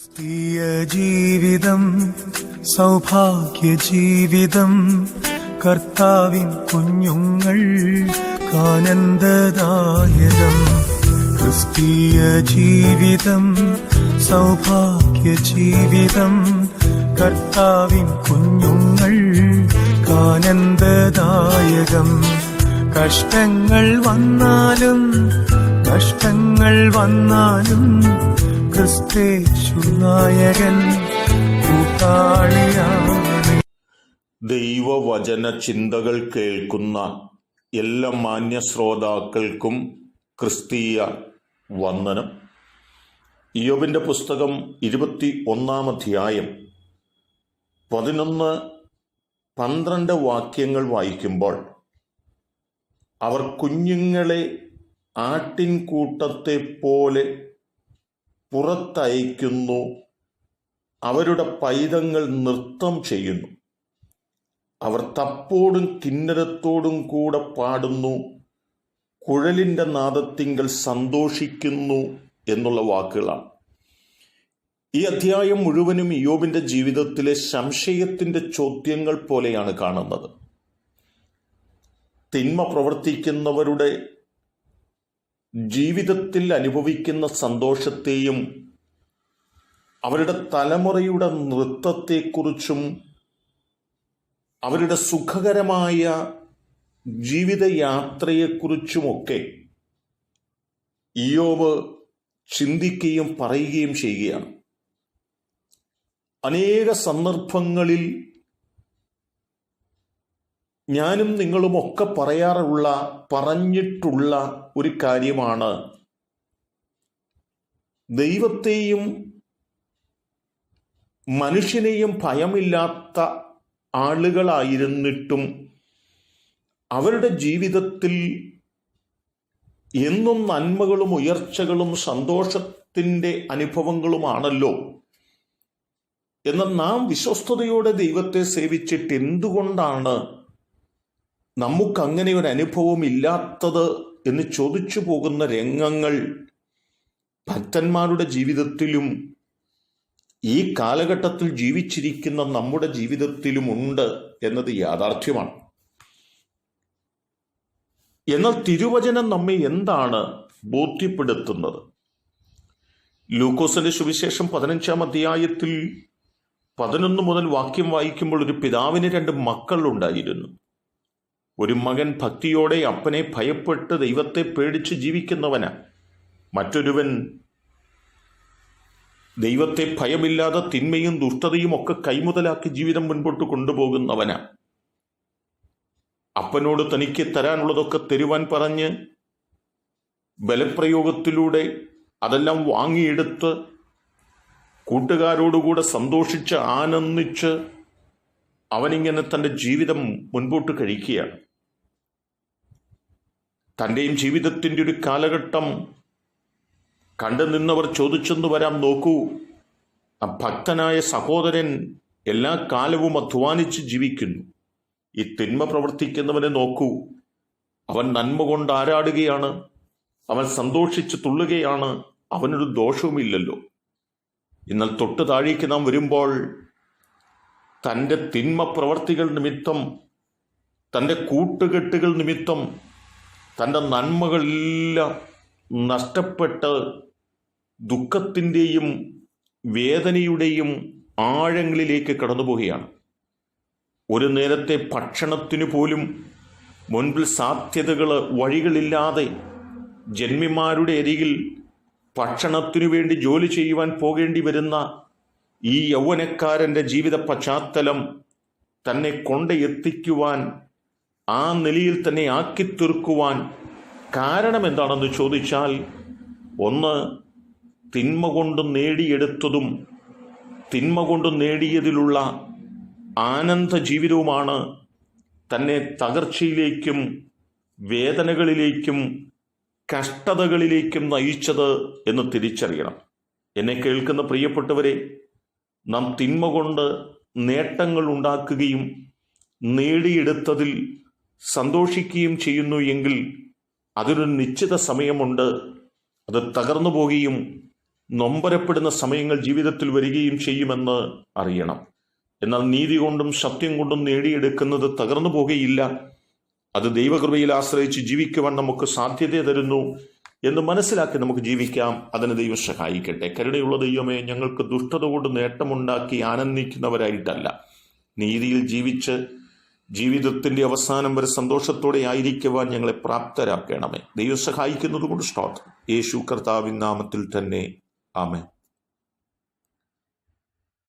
ക്രിസ്തീയ ജീവിതം സൗഭാഗ്യ ജീവിതം കർത്താവിൻ കുഞ്ഞുങ്ങൾ കാനന്ദദായകം ക്രിസ്തീയ ജീവിതം സൗഭാഗ്യ ജീവിതം കർത്താവിൻ കുഞ്ഞുങ്ങൾ കാനന്ദദായകം കഷ്ടങ്ങൾ വന്നാലും കഷ്ടങ്ങൾ വന്നാലും ദൈവവചന ചിന്തകൾ കേൾക്കുന്ന എല്ലാ മാന്യ ശ്രോതാക്കൾക്കും ക്രിസ്തീയ വന്ദനം. യോബിന്റെ പുസ്തകം ഇരുപത്തി ഒന്നാം അധ്യായം പതിനൊന്ന് പന്ത്രണ്ട് വാക്യങ്ങൾ വായിക്കുമ്പോൾ അവർ കുഞ്ഞുങ്ങളെ ആട്ടിൻകൂട്ടത്തെ പോലെ പുറത്തയക്കുന്നു. അവരുടെ പൈതങ്ങൾ നൃത്തം ചെയ്യുന്നു. അവർ തപ്പോടും കിന്നരത്തോടും കൂടെ പാടുന്നു. കുഴലിന്റെ നാദത്തിങ്കൽ സന്തോഷിക്കുന്നു എന്നുള്ള വാക്കുകളാണ്. ഈ അധ്യായം മുഴുവനും യോബിന്റെ ജീവിതത്തിലെ സംശയത്തിന്റെ ചോദ്യങ്ങൾ പോലെയാണ് കാണുന്നത്. തിന്മ പ്രവർത്തിക്കുന്നവരുടെ ജീവിതത്തിൽ അനുഭവിക്കുന്ന സന്തോഷത്തെയും അവരുടെ തലമുറയുടെ നൃത്തത്തെക്കുറിച്ചും അവരുടെ സുഖകരമായ ജീവിതയാത്രയെക്കുറിച്ചുമൊക്കെ ഇയോവ് ചിന്തിക്കുകയും പറയുകയും ചെയ്യുകയാണ്. അനേക സന്ദർഭങ്ങളിൽ ഞാനും നിങ്ങളും ഒക്കെ പറയാറുള്ള പറഞ്ഞിട്ടുള്ള ഒരു കാര്യമാണ്. ദൈവത്തെയും മനുഷ്യനെയും ഭയമില്ലാത്ത ആളുകളായിരുന്നിട്ടും അവരുടെ ജീവിതത്തിൽ എന്നും നന്മകളും ഉയർച്ചകളും സന്തോഷത്തിന്റെ അനുഭവങ്ങളുമാണല്ലോ. എന്നാൽ നാം വിശ്വസ്തയോടെ ദൈവത്തെ സേവിച്ചിട്ട് എന്തുകൊണ്ടാണ് നമുക്ക് അങ്ങനെ ഒരു അനുഭവം ഇല്ലാത്തത് എന്ന് ചോദിച്ചു പോകുന്ന രംഗങ്ങൾ ഭക്തന്മാരുടെ ജീവിതത്തിലും ഈ കാലഘട്ടത്തിൽ ജീവിച്ചിരിക്കുന്ന നമ്മുടെ ജീവിതത്തിലും ഉണ്ട് എന്നത് യാഥാർത്ഥ്യമാണ്. എന്നാൽ തിരുവചനം നമ്മെ എന്താണ് ബോധ്യപ്പെടുത്തുന്നത്? ലൂക്കോസിന്റെ സുവിശേഷം പതിനഞ്ചാം അധ്യായത്തിൽ പതിനൊന്ന് മുതൽ വാക്യം വായിക്കുമ്പോൾ ഒരു പിതാവിന് രണ്ട് മക്കൾ ഉണ്ടായിരുന്നു ഒരു മകൻ ഭക്തിയോടെ അപ്പനെ ഭയപ്പെട്ട് ദൈവത്തെ പേടിച്ച് ജീവിക്കുന്നവന് മറ്റൊരുവൻ ദൈവത്തെ ഭയമില്ലാതെ തിന്മയും ദുഷ്ടതയും ഒക്കെ കൈമുതലാക്കി ജീവിതം മുൻപോട്ട് കൊണ്ടുപോകുന്നവന്. അപ്പനോട് തനിക്ക് തരാനുള്ളതൊക്കെ തരുവാൻ പറഞ്ഞ് ബലപ്രയോഗത്തിലൂടെ അതെല്ലാം വാങ്ങിയെടുത്ത് കൂട്ടുകാരോടുകൂടെ സന്തോഷിച്ച് ആനന്ദിച്ച് അവനിങ്ങനെ തന്റെ ജീവിതം മുൻപോട്ട് കഴിക്കുകയാണ്. തന്റെയും ജീവിതത്തിന്റെ ഒരു കാലഘട്ടം കണ്ടു നിന്നവർ ചോദിച്ചെന്ന് വരാം നോക്കൂ. ഭക്തനായ സഹോദരൻ എല്ലാ കാലവും അധ്വാനിച്ച് ജീവിക്കുന്നു. ഈ തിന്മ പ്രവർത്തിക്കുന്നവനെ നോക്കൂ. അവൻ നന്മ കൊണ്ട് ആരാടുകയാണ്? അവൻ സന്തോഷിച്ച് തുള്ളുകയാണ്. അവനൊരു ദോഷവുമില്ലല്ലോ. എന്നാൽ തൊട്ട് താഴേക്ക് നാം വരുമ്പോൾ തന്റെ തിന്മ പ്രവർത്തികൾ നിമിത്തം തന്റെ കൂട്ടുകെട്ടുകൾ നിമിത്തം തന്റെ നന്മകളെല്ലാം നഷ്ടപ്പെട്ട് ദുഃഖത്തിന്റെയും വേദനയുടെയും ആഴങ്ങളിലേക്ക് കടന്നുപോവുകയാണ്. ഒരു നേരത്തെ ഭക്ഷണത്തിനു പോലും മുൻപിൽ സാധ്യതകൾ വഴികളില്ലാതെ ജന്മിമാരുടെ അരികിൽ ഭക്ഷണത്തിനു വേണ്ടി ജോലി ചെയ്യുവാൻ പോകേണ്ടി വരുന്ന ഈ യൗവനക്കാരന്റെ ജീവിത പശ്ചാത്തലം തന്നെ കൊണ്ട് എത്തിക്കുവാൻ ആ നിലയിൽ തന്നെ ആക്കി തീർക്കുവാൻ കാരണം എന്താണെന്ന് ചോദിച്ചാൽ ഒന്ന് തിന്മ കൊണ്ട് നേടിയെടുത്തതും തിന്മ കൊണ്ട് നേടിയതിലുള്ള ആനന്ദ ജീവിതവുമാണ് തന്നെ തകർച്ചയിലേക്കും വേദനകളിലേക്കും കഷ്ടതകളിലേക്കും നയിച്ചത് എന്ന് തിരിച്ചറിയണം. എന്നെ കേൾക്കുന്ന പ്രിയപ്പെട്ടവരെ നാം തിന്മ കൊണ്ട് നേട്ടങ്ങൾ ഉണ്ടാക്കുകയും നേടിയെടുത്തതിൽ സന്തോഷിക്കുകയും ചെയ്യുന്നു എങ്കിൽ അതിനൊരു നിശ്ചിത സമയമുണ്ട്. അത് തകർന്നു പോകുകയും നൊമ്പരപ്പെടുന്ന സമയങ്ങൾ ജീവിതത്തിൽ വരികയും ചെയ്യുമെന്ന് അറിയണം. എന്നാൽ നീതി കൊണ്ടും സത്യം കൊണ്ടും നേടിയെടുക്കുന്നത് തകർന്നു പോകുകയില്ല അത് ദൈവകൃപയിൽ ആശ്രയിച്ച് ജീവിക്കുവാൻ നമുക്ക് സാധ്യത തരുന്നു എന്ന് മനസ്സിലാക്കി നമുക്ക് ജീവിക്കാം. അതിന് ദൈവം സഹായിക്കട്ടെ. കരുണയുള്ള ദൈവമേ ഞങ്ങൾക്ക് ദുഷ്ടത കൊണ്ട് നേട്ടമുണ്ടാക്കി ആനന്ദിക്കുന്നവരായിട്ടല്ല. നീതിയിൽ ജീവിച്ച് ജീവിതത്തിന്റെ അവസാനം വരെ സന്തോഷത്തോടെ ആയിരിക്കുവാൻ ഞങ്ങളെ പ്രാപ്തരാക്കണമേ. ദൈവം സഹായിക്കുന്നത് കൊണ്ട് സ്തോത്രം. യേശു കർത്താവിൻ നാമത്തിൽ തന്നെ. ആമേ